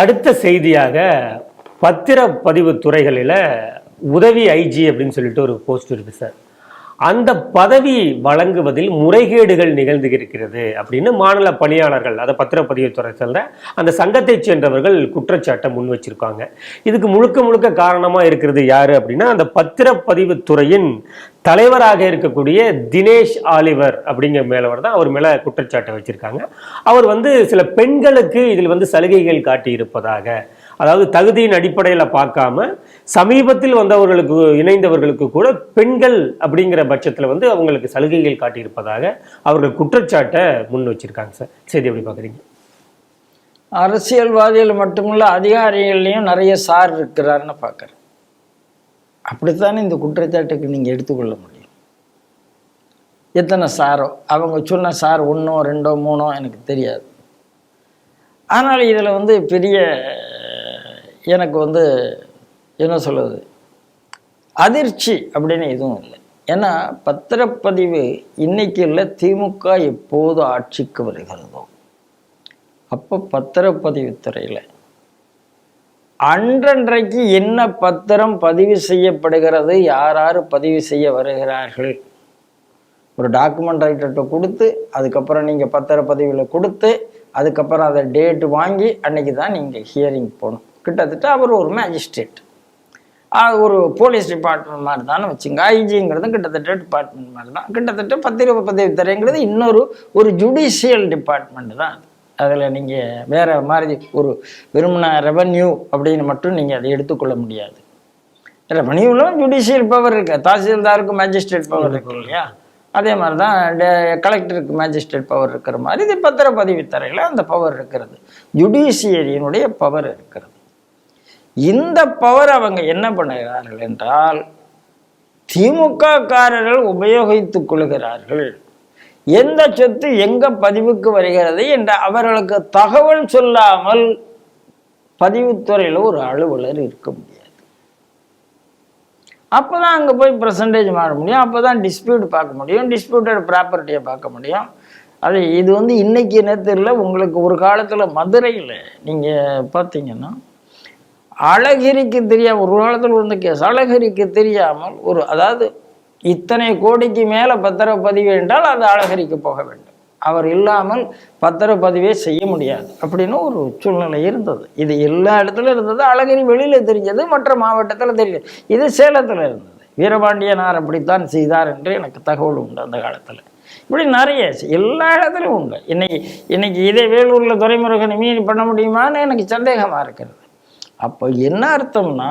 அடுத்த செய்தியாக பத்திரப்பதிவு துறைகளில் உதவி ஐஜி அப்படின்னு சொல்லிட்டு ஒரு போஸ்ட் இருக்கு சார். அந்த பதவி வழங்குவதில் முறைகேடுகள் நிகழ்ந்து இருக்கிறது அப்படின்னு மாநில பணியாளர்கள் அதை பத்திரப்பதிவுத்துறை சேர்ந்த அந்த சங்கத்தைச் சேர்ந்தவர்கள் குற்றச்சாட்டை முன் வச்சிருக்காங்க. இதுக்கு முழுக்க முழுக்க காரணமாக இருக்கிறது யார் அப்படின்னா அந்த பத்திரப்பதிவு துறையின் தலைவராக இருக்கக்கூடிய தினேஷ் ஆலிவர் அப்படிங்கிற மேலவர் தான் அவர் மேலே குற்றச்சாட்டை வச்சுருக்காங்க. அவர் வந்து சில பெண்களுக்கு இதில் வந்து சலுகைகள் காட்டி இருப்பதாக அதாவது தகுதியின் அடிப்படையில் பார்க்காம சமீபத்தில் வந்தவர்களுக்கு இணைந்தவர்களுக்கு கூட பெண்கள் அப்படிங்கிற பட்சத்தில் வந்து அவங்களுக்கு சலுகைகள் காட்டியிருப்பதாக அவர்கள் குற்றச்சாட்டை முன் வச்சிருக்காங்க சார். செய்தி எப்படி பார்க்குறீங்க? அரசியல்வாதிகள் மட்டுமில்ல அதிகாரிகள்லையும் நிறைய சார் இருக்கிறாருன்னு பார்க்குறேன். அப்படித்தானே இந்த குற்றச்சாட்டுக்கு நீங்கள் எடுத்துக்கொள்ள முடியும்? எத்தனை சாரோ? அவங்க சொன்ன சார் ஒன்றோ ரெண்டோ மூணோ எனக்கு தெரியாது. ஆனால் இதில் வந்து பெரிய எனக்கு வந்து என்ன சொல்லுது அதிர்ச்சி அப்படின்னு எதுவும் இல்லை. ஏன்னா பத்திரப்பதிவு இன்னைக்கு இல்லை திமுக எப்போது ஆட்சிக்கு வருகிறதோ அப்போ பத்திரப்பதிவு துறையில் அன்றன்றைக்கு என்ன பத்திரம் பதிவு செய்யப்படுகிறது யார் யார் பதிவு செய்ய வருகிறார்கள்? ஒரு டாக்குமெண்ட் ரைட்டர்கிட்ட கொடுத்து அதுக்கப்புறம் நீங்கள் பத்திரப்பதிவில் கொடுத்து அதுக்கப்புறம் அதை டேட்டு வாங்கி அன்னைக்கு தான் நீங்கள் ஹியரிங் போகணும். கிட்டத்தட்ட அவர் ஒரு மேஜிஸ்ட்ரேட் ஒரு போலீஸ் டிபார்ட்மெண்ட் மாதிரி தானே வச்சுங்க ஐஜிங்கிறது கிட்டத்தட்ட டிபார்ட்மெண்ட் மாதிரி தான் கிட்டத்தட்ட பத்திரப்பதிவு துறைங்கிறது இன்னொரு ஒரு ஜுடிஷியல் டிபார்ட்மெண்ட் தான் அது. அதில் நீங்கள் வேற மாதிரி ஒரு வெறுமன ரெவன்யூ அப்படின்னு மட்டும் நீங்கள் அதை எடுத்துக்கொள்ள முடியாது. ரெவன்யூவில் ஜுடிஷியல் பவர் இருக்கு. தாசில்தாருக்கு மேஜிஸ்ட்ரேட் பவர் இருக்கு இல்லையா? அதே மாதிரி தான் கலெக்டருக்கு மேஜிஸ்ட்ரேட் பவர் இருக்கிற மாதிரி இது பத்திரப்பதிவு துறையில் அந்த பவர் இருக்கிறது. ஜுடிஷியரியினுடைய பவர் இருக்கிறது. இந்த பவர் அவங்க என்ன பண்ணுகிறார்கள் என்றால் திமுக காரர்கள் உபயோகித்துக் கொள்கிறார்கள். எந்த சொத்து எங்க பதிவுக்கு வருகிறது என்ற அவர்களுக்கு தகவல் சொல்லாமல் பதிவுத்துறையில் ஒரு அலுவலர் இருக்க முடியாது. அப்பதான் அங்கே போய் பர்சன்டேஜ் மாற முடியும். அப்போ தான் டிஸ்பியூட் பார்க்க முடியும். டிஸ்பியூட்டட் ப்ராப்பர்ட்டியை பார்க்க முடியும். அது இது வந்து இன்னைக்கு நேரத்தில் உங்களுக்கு ஒரு காலத்தில் மதுரையில் நீங்கள் பார்த்தீங்கன்னா அழகிரிக்கு தெரியாமல் ஒரு காலத்தில் இருந்த கேஸ் அழகிரிக்கு தெரியாமல் ஒரு அதாவது இத்தனை கோடிக்கு மேலே பத்திரப்பதிவு என்றால் அது அழகிரிக்கு போக வேண்டும். அவர் இல்லாமல் பத்திரப்பதிவே செய்ய முடியாது அப்படின்னு ஒரு சூழ்நிலை இருந்தது. இது எல்லா இடத்துல இருந்தது. அழகிரி வெளியில் தெரிஞ்சது மற்ற மாவட்டத்தில் தெரிஞ்சது. இது சேலத்தில் இருந்தது. வீரபாண்டியனார் அப்படித்தான் செய்தார் என்று எனக்கு தகவல் உண்டு அந்த காலத்தில். இப்படி நிறைய எல்லா இடத்துலையும் உண்டு. இன்னைக்கு இன்னைக்கு இதே வேலூரில் துறைமுருகன் மீன் பண்ண முடியுமான்னு எனக்கு சந்தேகமாக இருக்கிறது. அப்போ என்ன அர்த்தம்னா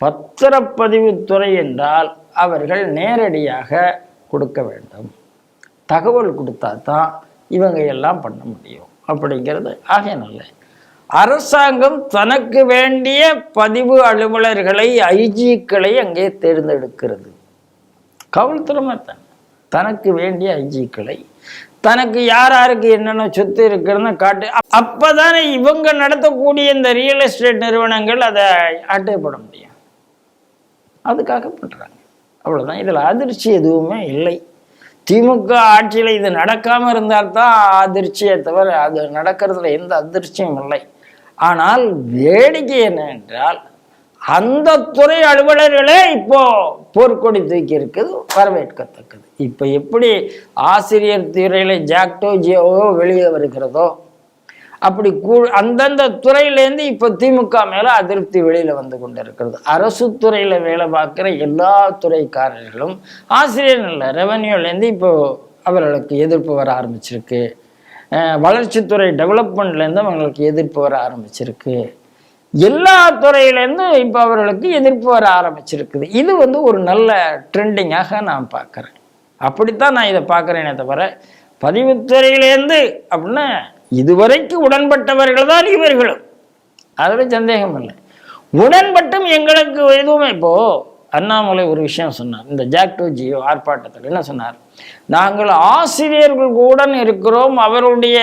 பத்திரப்பதிவுத்துறை என்றால் அவர்கள் நேரடியாக கொடுக்க வேண்டும். தகவல் கொடுத்தா தான் இவங்க எல்லாம் பண்ண முடியும் அப்படிங்கிறது ஆகையனால. அரசாங்கம் தனக்கு வேண்டிய பதிவு அலுவலர்களை ஐஜிக்களை அங்கே தேர்ந்தெடுக்கிறது. காவல்துறை தான் தனக்கு வேண்டிய ஐஜிக்களை தனக்கு யார் யாருக்கு என்னென்ன சொத்து இருக்குன்னு காட்டு. அப்~ அப்பதானே இவங்க நடத்தக்கூடிய இந்த ரியல் எஸ்டேட் நிறுவனங்கள் அதை அட்டைப்பட முடியும். அதுக்காக பண்றாங்க. அவ்வளவுதான். இதுல அதிர்ச்சி எதுவுமே இல்லை. திமுக ஆட்சியில இது நடக்காம இருந்தால்தான் அதிர்ச்சியை தவிர அது நடக்கிறதுல எந்த அதிர்ச்சியும் இல்லை. ஆனால் வேடிக்கை என்னென்றால் அந்த துறை அலுவலர்களே இப்போ போர்க்கொடி தூக்கி இருக்குது வரவேற்கத்தக்கது. இப்போ எப்படி ஆசிரியர் துறையில் ஜாக்டோ ஜியோவோ வெளியே வருகிறதோ அப்படி கூ அந்தந்த துறையிலேருந்து இப்போ திமுக மேலே அதிருப்தி வெளியில் வந்து கொண்டு இருக்கிறது அரசு துறையில் வேலை பார்க்குற எல்லா துறைக்காரர்களும் ஆசிரியர் இல்லை ரெவன்யூலேருந்து இப்போ அவர்களுக்கு எதிர்ப்பு வர ஆரம்பிச்சிருக்கு. வளர்ச்சித்துறை டெவலப்மெண்ட்லேருந்து அவங்களுக்கு எதிர்ப்பு வர ஆரம்பிச்சிருக்கு. எல்லா துறையிலேருந்தும் இப்போ அவர்களுக்கு எதிர்ப்பு வர ஆரம்பிச்சிருக்குது. இது வந்து ஒரு நல்ல ட்ரெண்டிங்காக நான் பார்க்குறேன். அப்படித்தான் நான் இதை பார்க்குறேனே தவிர பதிவுத்துறையிலேருந்து அப்படின்னா இதுவரைக்கும் உடன்பட்டவர்கள் தான் இவர்களும். அதில் சந்தேகம் இல்லை. உடன்பட்டும் எங்களுக்கு எதுவுமே. இப்போது அண்ணாமலை ஒரு விஷயம் சொன்னார். இந்த ஜாக்டோ ஜியோ ஆர்ப்பாட்டத்தில் என்ன சொன்னார்? நாங்கள் ஆசிரியர்கள் கூட இருக்கிறோம் அவருடைய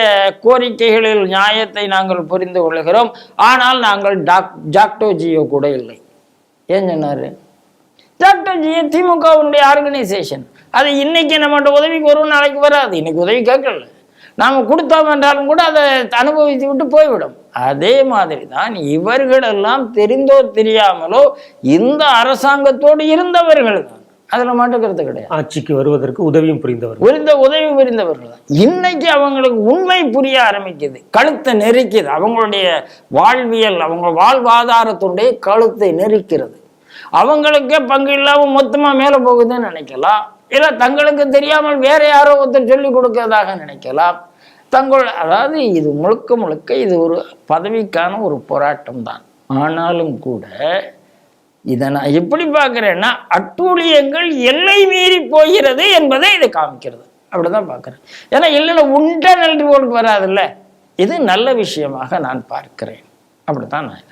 கோரிக்கைகளில் நியாயத்தை நாங்கள் புரிந்து கொள்கிறோம் ஆனால் நாங்கள் டாக் ஜாக்டோ ஜியோ கூட இல்லை. ஏன் சொன்னார்? ஜியோ திமுகவுடைய ஆர்கனைசேஷன் அது இன்னைக்கு நம்மகிட்ட உதவிக்கு வரும் நாளைக்கு வராது. இன்னைக்கு உதவி கேட்கல. நாம் கொடுத்தோம் என்றாலும் கூட அதை அனுபவித்து விட்டு போய்விடும். அதே மாதிரி தான் இவர்களெல்லாம் தெரிந்தோ தெரியாமலோ இந்த அரசாங்கத்தோடு இருந்தவர்கள் தான் அதுல மாட்டுக்கிறது கிடையாது. ஆட்சிக்கு வருவதற்கு உதவியும் புரிந்தவர் புரிந்த உதவி புரிந்தவர்கள் தான் இன்னைக்கு அவங்களுக்கு உண்மை புரிய ஆரம்பிக்குது. கழுத்தை நெரிக்குது. அவங்களுடைய வாழ்வியல் அவங்க வாழ்வாதாரத்துடைய கழுத்தை நெரிக்கிறது. அவங்களுக்கே பங்கு இல்லாமல் மொத்தமாக மேலே போகுதுன்னு நினைக்கலாம். இல்லை தங்களுக்கு தெரியாமல் வேற யாரோ ஒருத்தர் சொல்லி கொடுக்கறதாக நினைக்கலாம். தங்கள் அதாவது இது முழுக்க முழுக்க இது ஒரு பதவிக்கான ஒரு போராட்டம் தான் ஆனாலும் கூட இதை நான் எப்படி பார்க்குறேன்னா அட்டூழியங்கள் எல்லை மீறி போகிறது என்பதை இதை காமிக்கிறது. அப்படிதான் பார்க்குறேன். ஏன்னா இல்லைன்னா உண்டா நன்றி போட்டு வராதுல்ல. இது நல்ல விஷயமாக நான் பார்க்கிறேன். அப்படித்தான் நான்